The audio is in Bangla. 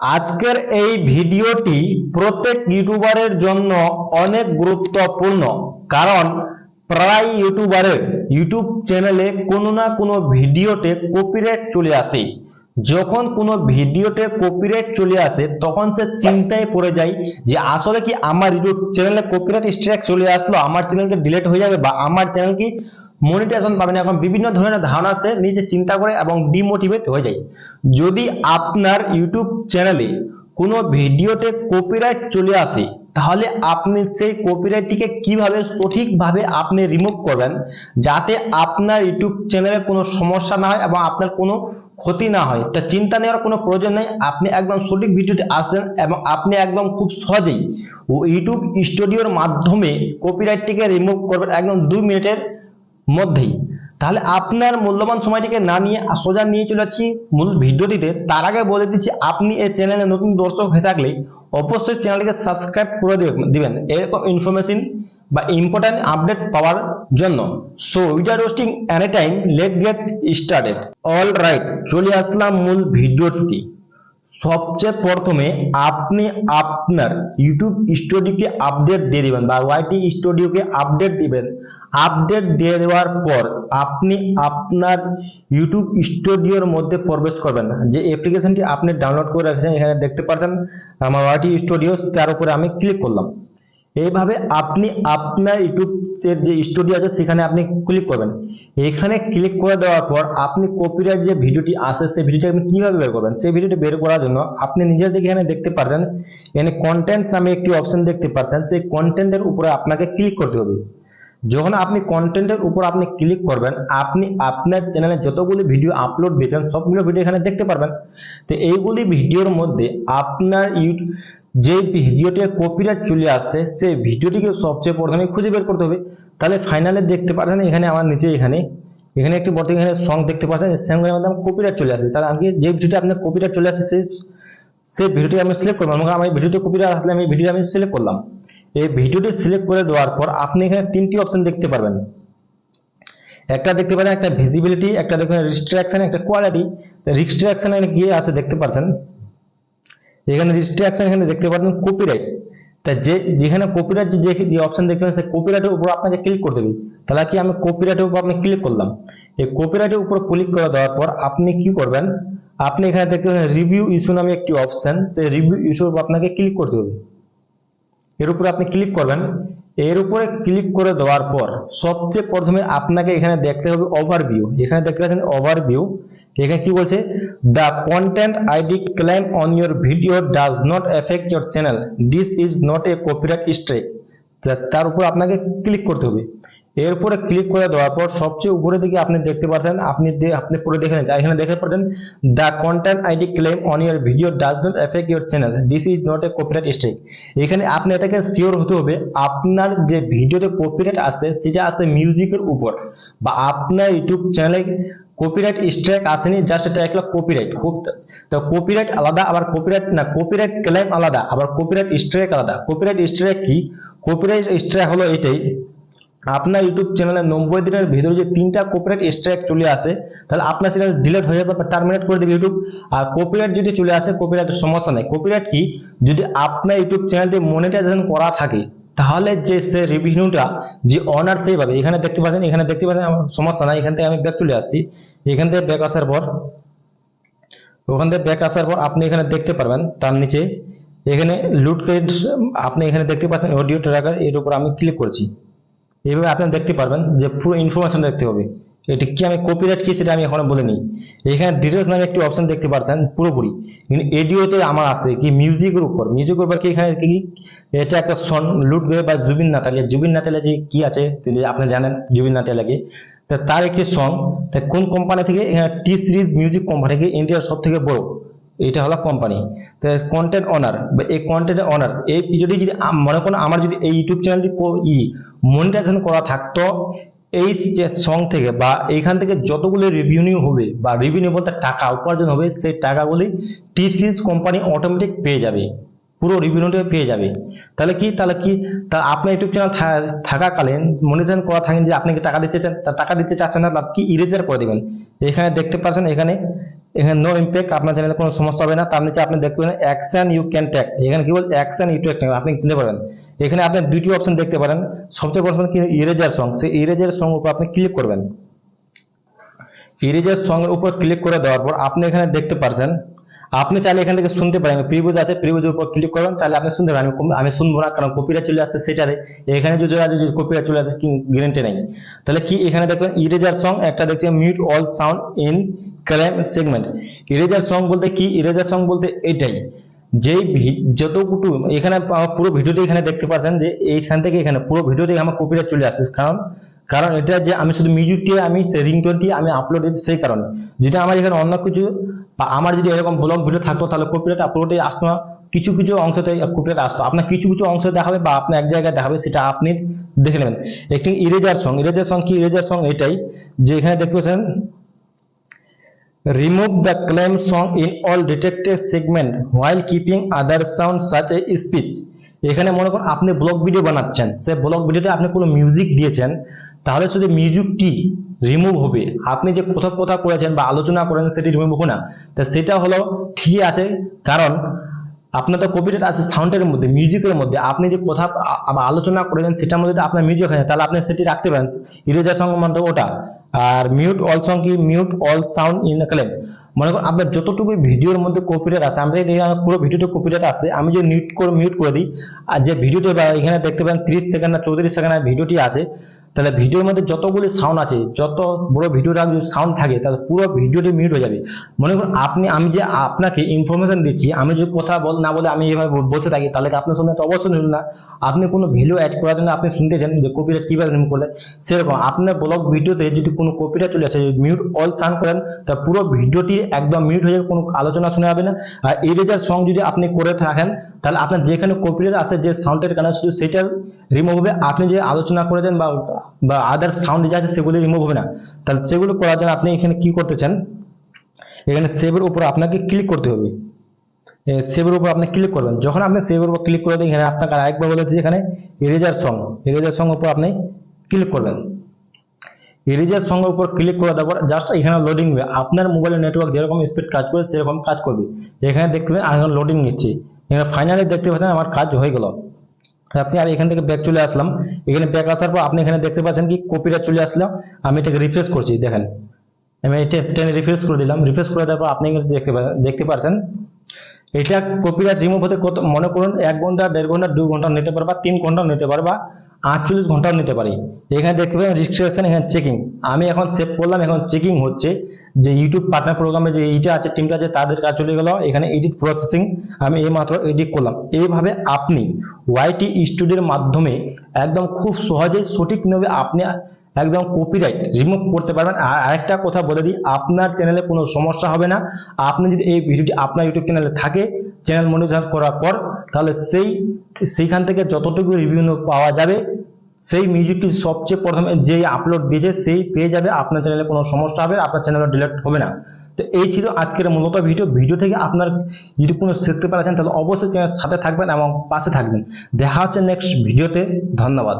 আজকের এই ভিডিওটি প্রত্যেক ইউটিউবারের জন্য অনেক গুরুত্বপূর্ণ, কারণ প্রায় ইউটিউবারের ইউটিউব চ্যানেলে কোনো না কোনো ভিডিওতে কপিরাইট চলে আসে। যখন কোনো ভিডিওতে কপিরাইট চলে আসে, তখন সে চিন্তায় পড়ে যায় যে আসলে কি আমার ইউটিউব চ্যানেলে কপিরাইট স্ট্রাইক চলে আসলো, আমার চ্যানেলকে ডিলিট হয়ে যাবে বা আমার চ্যানেল কি মনিটাইজেশন পাবেন এখন বিভিন্ন ধরনের ধারণা আছে, নিজে চিন্তা করে এবং ডিমোটিভেট হয়ে যায়। যদি আপনার ইউটিউব চ্যানেলে কোনো ভিডিওতে কপিরাইট চলে আসে, তাহলে আপনি সেই কপিরাইটটিকে কীভাবে সঠিকভাবে আপনি রিমুভ করবেন, যাতে আপনার ইউটিউব চ্যানেলে কোনো সমস্যা না হয় এবং আপনার কোনো ক্ষতি না হয়। তা চিন্তা নেওয়ার কোনো প্রয়োজন নেই। আপনি একদম সঠিক ভিডিওতে আসেন এবং আপনি একদম খুব সহজেই ইউটিউব স্টুডিওর মাধ্যমে কপিরাইটটিকে রিমুভ করবেন একদম দুই মিনিটের মধ্যেই। তাহলে আপনার মূল্যবান সময়টিকে না নিয়ে সোজা নিয়ে চলে যাচ্ছি মূল ভিডিওটিতে। তার আগে বলে দিচ্ছি, আপনি এই চ্যানেলে নতুন দর্শক হয়ে থাকলে অবশ্যই চ্যানেলটিকে সাবস্ক্রাইব করে দিবেন- এরকম ইনফরমেশন বা ইম্পর্টেন্ট আপডেট পাওয়ার জন্য। So without wasting any time let get started all right চলে আসলাম মূল ভিডিওটিতে। সবচেয়ে প্রথমে আপনি আপনার ইউটিউব স্টুডিওকে আপডেট দিয়ে দিবেন বা ওয়াইটি স্টুডিওকে আপডেট দিবেন। আপডেট দিয়ে দেওয়ার পর আপনি আপনার ইউটিউব স্টুডিওর মধ্যে প্রবেশ করবেন। যে অ্যাপ্লিকেশনটি আপনি ডাউনলোড করে রেখেছেন, এখানে দেখতে পাচ্ছেন আমার ওয়াইটি স্টুডিও, তার উপরে আমি ক্লিক করলাম। এইভাবে আপনি আপনার ইউটিউব এর যে স্টুডিও আছে, সেখানে আপনি ক্লিক করবেন। এখানে ক্লিক করে দেওয়ার পর আপনি কপিরাইট যে ভিডিওটি আসে সেই ভিডিওটি আপনি কীভাবে বের করবেন? সেই ভিডিওটি বের করার জন্য আপনি নিজের দিকে এখানে দেখতে পাচ্ছেন এখানে কন্টেন্ট নামে একটি অপশন দেখতে পাচ্ছেন সেই কন্টেন্টের উপরে আপনাকে ক্লিক করতে হবে। যখন আপনি কন্টেন্টের উপর আপনি ক্লিক করবেন, আপনি আপনার চ্যানেলে যতগুলি ভিডিও আপলোড দিয়েছেন, সবগুলো ভিডিও এখানে দেখতে পারবেন। তো এইগুলি ভিডিওর মধ্যে আপনার ইউটিউব যে ভিডিওতে কপিরাইট চলে আসছে সেই ভিডিওটিকে সবচেয়ে প্রথমে খুঁজে বের করতে হবে। তাহলে ফাইনালে দেখতে পাচ্ছেন, এখানে আমার নিচে এখানে এখানে একটি বর্তমানে এখানে সং দেখতে পাচ্ছেন সঙ্গের মধ্যে কপিরাইট চলে আসে তাহলে আমি যে ভিডিওটা আপনার কপিরাইট চলে আসে সেই সেই ভিডিওটি আমি সিলেক্ট করলাম এবং আমার ভিডিওটি কপিরাইট আসলে আমি ভিডিও আমি সিলেক্ট করলাম। এই ভিডিওটি সিলেক্ট করে দেওয়ার পর আপনি এখানে তিনটি অপশন দেখতে পারবেন। একটা দেখতে পারেন, একটা ভিজিবিলিটি একটা দেখবেন রিস্ট্রাকশন একটা কোয়ালিটি রিস্ট্রাকশনে গিয়ে আছে, দেখতে পাচ্ছেন। এখানে রিস্ট্রাকশন এখানে দেখতে পাচ্ছেন কপিরাইট তা যে, যেখানে কপিরাইট যে অপশন দেখতে পাচ্ছেন, সেই কপিরাইটের উপর আপনাকে ক্লিক করতে হবে তাহলে কি আমি কপিরাইটের উপর আপনি ক্লিক করলাম? এই কপিরাইটের উপর ক্লিক করে দেওয়ার পর আপনি কি করবেন? আপনি এখানে দেখতে পাচ্ছেন রিভিউ ইস্যু নামে একটি অপশন সেই রিভিউ ইস্যুর উপর আপনাকে ক্লিক করতে হবে। এর উপরে আপনি ক্লিক করবেন। এর উপরে ক্লিক করে দেওয়ার পর সবচেয়ে প্রথমে আপনাকে এখানে দেখতে হবে ওভারভিউ এখানে দেখতে পাচ্ছেন ওভারভিউ এখানে কি বলছে? The content ID claim on your video does not affect your channel this is not a copyright strike তার উপর আপনাকে ক্লিক করতে হবে। এর উপরে ক্লিক করে দেওয়ার পর সবচেয়ে উপরে দিকে আপনি দেখতে পাচ্ছেন, আপনি আপনি পুরো দেখে নিন। এখানে দেখতে পাচ্ছেন the content ID claim on your video does not affect your channel this is not a copyright strike এখানে আপনি এটাকে শিওর হতে হবে, আপনার যে ভিডিওতে কপিরাইট আছে, সেটা আছে মিউজিকের উপর বা আপনার ইউটিউব চ্যানেলে কপিরাইট স্ট্রাইক আসেনি জাস্ট এটা একটা কপিরাইট তো কপিরাইট আলাদা, আবার কপিরাইট না কপিরাইট ক্লেম আলাদা, আবার কপিরাইট স্ট্রাইক আলাদা। কপিরাইট স্ট্রাইক কি? কপিরাইট স্ট্রাইক হলো এটাই, আপনার ইউটিউব চ্যানেলে নব্বই দিনের ভিতরে যে তিনটা কপিরাইট স্ট্রাইক চলে আসে, তাহলে আপনার চ্যানেল ডিলিট হয়ে যাবে টার্মিনেট করে দেবে ইউটিউব আর কপিরাইট যদি চলে আসে কপিরাইটের সমস্যা নেই। কপিরাইট কি? যদি আপনার ইউটিউব চ্যানেলতে মনিটাইজেশন করা থাকে, তাহলে যে সে রেভিনিউটা যে অনার সেই এখানে দেখতে পাচ্ছেন, এখানে দেখতে পাচ্ছেন, আমার সমস্যা নাই, এখান থেকে আমি ব্যাক চলে আসছি। এখান থেকে ব্যাক আসার পর, ওখান থেকে ব্যাক আসার পর আপনি এখানে দেখতে পারবেন, তার নিচে। এখানে লুট ক্রেড আপনি এখানে দেখতে পাচ্ছেন অডিও ট্র্যাকার এর উপর আমি ক্লিক করছি। এইভাবে আপনি দেখতে পারবেন যে পুরো ইনফরমেশন দেখতে হবে। এটি কি, আমি কপিরাইট কি, সেটা আমি এখনও নিই এখানে ডিটেলস নামে একটি অপশন দেখতে পাচ্ছেন, পুরোপুরি। কিন্তু এডিওতে আমার আছে কি মিউজিকের উপর। মিউজিকের উপর কি এখানে কি, এটা একটা সন লুট বে জুবিন নাতালিয়া জুবিন নাতালিয়া যে কি আছে, তিনি আপনি জানেন, জুবিন নাতালিয়াকে তার একটি সং কোন কোম্পানি থেকে টি সিরিজ মিউজিক কোম্পানি থেকে ইন্ডিয়ার সব থেকে বড়? এটা হলো কোম্পানি তো কন্টেন্ট অনার বা এই কন্টেন্ট অনার এই ভিডিওটি যদি মনে করেন আমার যদি এই ইউটিউব চ্যানেলটি ই মনিটাইজেশন করা থাকতো, এই সং থেকে বা এইখান থেকে যতগুলো রেভিনিউ হবে, বা রেভিনিউ বলতে টাকা উপার্জন হবে, সেই টাকাগুলি টি সিরিজ কোম্পানি অটোমেটিক পেয়ে যাবে। পুরো রেভিনিউটা পেয়ে যাবে। তাহলে কি? তাহলে কি? তা আপনার ইউটিউব চ্যানেল থাকাকালীন মনিটাইজেশন করা থাকেন যে আপনি কি টাকা দিতে চান তা টাকা দিতে চাচ্ছেন না কি? ইরেজার করে দেবেন। এখানে দেখতে পাচ্ছেন এখানে এখানে নো ইম্প্যাক্ট আপনার চ্যানেলে কোনো সমস্যা হবে না। তার নিচে আপনি দেখতে পাবেন অ্যাকশন ইউ ক্যান ট্যাক এখানে কি বল অ্যাকশন ইউ ট্যাক আপনি কিনতে পারেন এখানে আপনি দুটি অপশন দেখতে পারেন। সবচেয়ে বড় কি? ইরেজার সং সেই ইরেজার সং উপর আপনি ক্লিক করবেন। ইরেজার সং উপর ক্লিক করে দেওয়ার পর আপনি এখানে দেখতে পারছেন আপনি চাইলে এখান থেকে শুনতে পারেন প্রিভিউজ আছে প্রিভিউজের উপর ক্লিক করবেন তাহলে আপনি শুনতে পারেন আমি শুনব না, কারণ কপিরাইট চলে আসছে সেটারে এখানে যদি যদি কপিরাইট চলে আসে গ্যারেন্টি নেই। তাহলে কি এখানে দেখবেন ইরেজার সং একটা দেখছেন mute all sound in claim segment eraser song বলতে কি? ইরেজার সং বলতে এটাই। যেই যতটুকু, এখানে পুরো ভিডিওটি এখানে দেখতে পাচ্ছেন যে, এইখান থেকে এখানে পুরো ভিডিওটি আমার কপিরা চলে আসে কারণ কারণ এটা যে আমি শুধু মিউজিকটি আমি সেই রিংটোনটি আমি আপলোড দিচ্ছি সেই কারণে। যেটা আমার এখানে অন্য কিছু, বা আমার যদি এরকম ব্লগ ভিডিও থাকতো, তাহলে কপিরাইট আপলোডে আসতো না। কিছু কিছু অংশতে কপিরাইট আসতো। আপনার কিছু কিছু অংশ দেখাবে বা আপনি এক জায়গায় দেখাবে, সেটা আপনি দেখে নেবেন। একটি ইরেজার সং ইরেজার সং কি? ইরেজার সং এটাই যে এখানে দেখতে পাচ্ছেন, remove the claim song in all detected segment while keeping other sounds such as speech. এখানে মনে করুন আপনি ব্লগ ভিডিও বানাচ্ছেন, সে ব্লগ ভিডিওতে আপনি কোনো মিউজিক দিয়েছেন, তাহলে শুধু মিউজিকটি রিমুভ হবে। আপনি যে কোথাও কোথাও করেছেন বা আলোচনা করেন সেটি রিমুভ হবে না। তা সেটা হলো ঠিকই আছে, কারণ আপনার তো কপিরাইট আছে সাউন্ডের মধ্যে মিউজিকের মধ্যে। আপনি যে কথা আলোচনা করেছেন সেটার মধ্যে আপনার মিউজিক হয় তাহলে আপনি সেটি রাখতে পারেন। ইরেজার সঙ্গে মধ্যে ওটা। আর মিউট অল সং কি? Mute all sound in claim মনে করুন আপনার যতটুকু ভিডিওর মধ্যে কপিরাইট আছে এখানে পুরো ভিডিওতে কপিরাইট আছে, আমি যদি মিউট করে মিউট করে দিই, আর যে ভিডিওটি এখানে দেখতে পারেন 30 সেকেন্ড না চৌত্রিশ সেকেন্ড ভিডিওটি আছে তাহলে ভিডিওর মধ্যে যতগুলি সাউন্ড আছে, যত বড় ভিডিওটা যদি সাউন্ড থাকে, তাহলে পুরো ভিডিওটি মিউট হয়ে যাবে। মনে করুন, আপনি, আমি যে আপনাকে ইনফরমেশন দিচ্ছি, আমি যদি কথা বল, না বলে আমি এভাবে বসে থাকি, তাহলে আপনার শুনতে তো অবশ্যই শুনুন না। আপনি কোনো ভ্যালু অ্যাড করার জন্য আপনি শুনতেছেন যে কপিরাইট কীভাবে রিমুভ করলে সেরকম, আপনার ব্লগ ভিডিওতে যদি কোনো কপিরাইট চলে আসে মিউট অল সাউন্ড করেন, তা পুরো ভিডিওটি একদম মিউট হয়ে যাবে, কোনো আলোচনা শোনা যাবে না। আর এরেজার সং যদি আপনি করে থাকেন তাহলে আপনার যেখানে কপিরাইট আছে, যে সাউন্ডের কারণে শুধু সেটা রিমুভ হবে। আপনি যে আলোচনা করেছেন বা বা আদার সাউন্ড যা আছে, সেগুলি রিমুভ হবে না। তাহলে সেগুলো করার জন্য আপনি এখানে কি করতে চান? এখানে সেভের উপর আপনাকে ক্লিক করতে হবে। সেভের উপর আপনি ক্লিক করবেন। যখন আপনি সেভের উপর ক্লিক করে দেন, এখানে আপনাকে আরেকবার বলেছি এখানে এরেজার সং এরেজার সং উপর আপনি ক্লিক করবেন। এরেজার সঙ্গে উপর ক্লিক করে দেওয়ার পর জাস্ট এখানে লোডিং হবে। আপনার মোবাইলের নেটওয়ার্ক যেরকম স্পিড কাজ করে, সেরকম কাজ করবে। এখানে দেখতে পাবেন এখন লোডিং নিচ্ছে। এখানে ফাইনালি দেখতে পাচ্ছেন আমার কাজ হয়ে গেল। আপনি আর এখান থেকে ব্যাক চলে আসলাম। এখানে ব্যাক আসার পর আপনি এখানে দেখতে পাচ্ছেন কি কপিটা চলে আসলাম আমি এটাকে রিফ্রেশ করছি, দেখেন। আমি এটা টেনে রিফ্রেশ করে দিলাম। রিফ্রেশ করে দেওয়ার পর আপনি দেখতে দেখতে পাচ্ছেন, এটা কপিরাইট রিমুভ হতে কত মনে করুন এক ঘণ্টা, দেড় ঘণ্টা, দু ঘণ্টা নিতে পারে বা তিন ঘণ্টা নিতে পারে বা আটচল্লিশ ঘন্টাও নিতে পারি। এখানে দেখতে পাবেন রেজিস্ট্রেশন এখানে চেকিং আমি এখন সেভ করলাম, এখন চেকিং হচ্ছে। যে ইউটিউব পার্টনার প্রোগ্রামে যে এইটা আছে টিমটা আছে, তাদের কাজ চলে গেল। এখানে এডিট প্রসেসিং আমি এই মাত্র এডিট করলাম। এইভাবে আপনি ওয়াইটি স্টুডিওর মাধ্যমে একদম খুব সহজেই সঠিকভাবে আপনি একদম কপিরাইট রিমুভ করতে পারবেন। আর আরেকটা কথা বলে দিই, আপনার চ্যানেলে কোনো সমস্যা হবে না। আপনি যদি এই ভিডিওটি আপনার ইউটিউব চ্যানেলে থাকে চ্যানেল মনিটর করার পর, তাহলে সেই, সেইখান থেকে যতটুকু রিভিউ পাওয়া যাবে সেই মিউজিকটি সবচেয়ে প্রথমে যেই আপলোড দিয়েছে, সেই পেয়ে যাবে। আপনার চ্যানেলে কোনো সমস্যা হবে, আপনার চ্যানেলে ডিলেট হবে না। তো এই ছিল আজকের মূলত ভিডিও ভিডিও থেকে আপনার যদি কোনো শিখতে পারছেন তাহলে অবশ্যই চ্যানেল সাথে থাকবেন এবং পাশে থাকবেন। দেখা হচ্ছে নেক্সট ভিডিওতে ধন্যবাদ।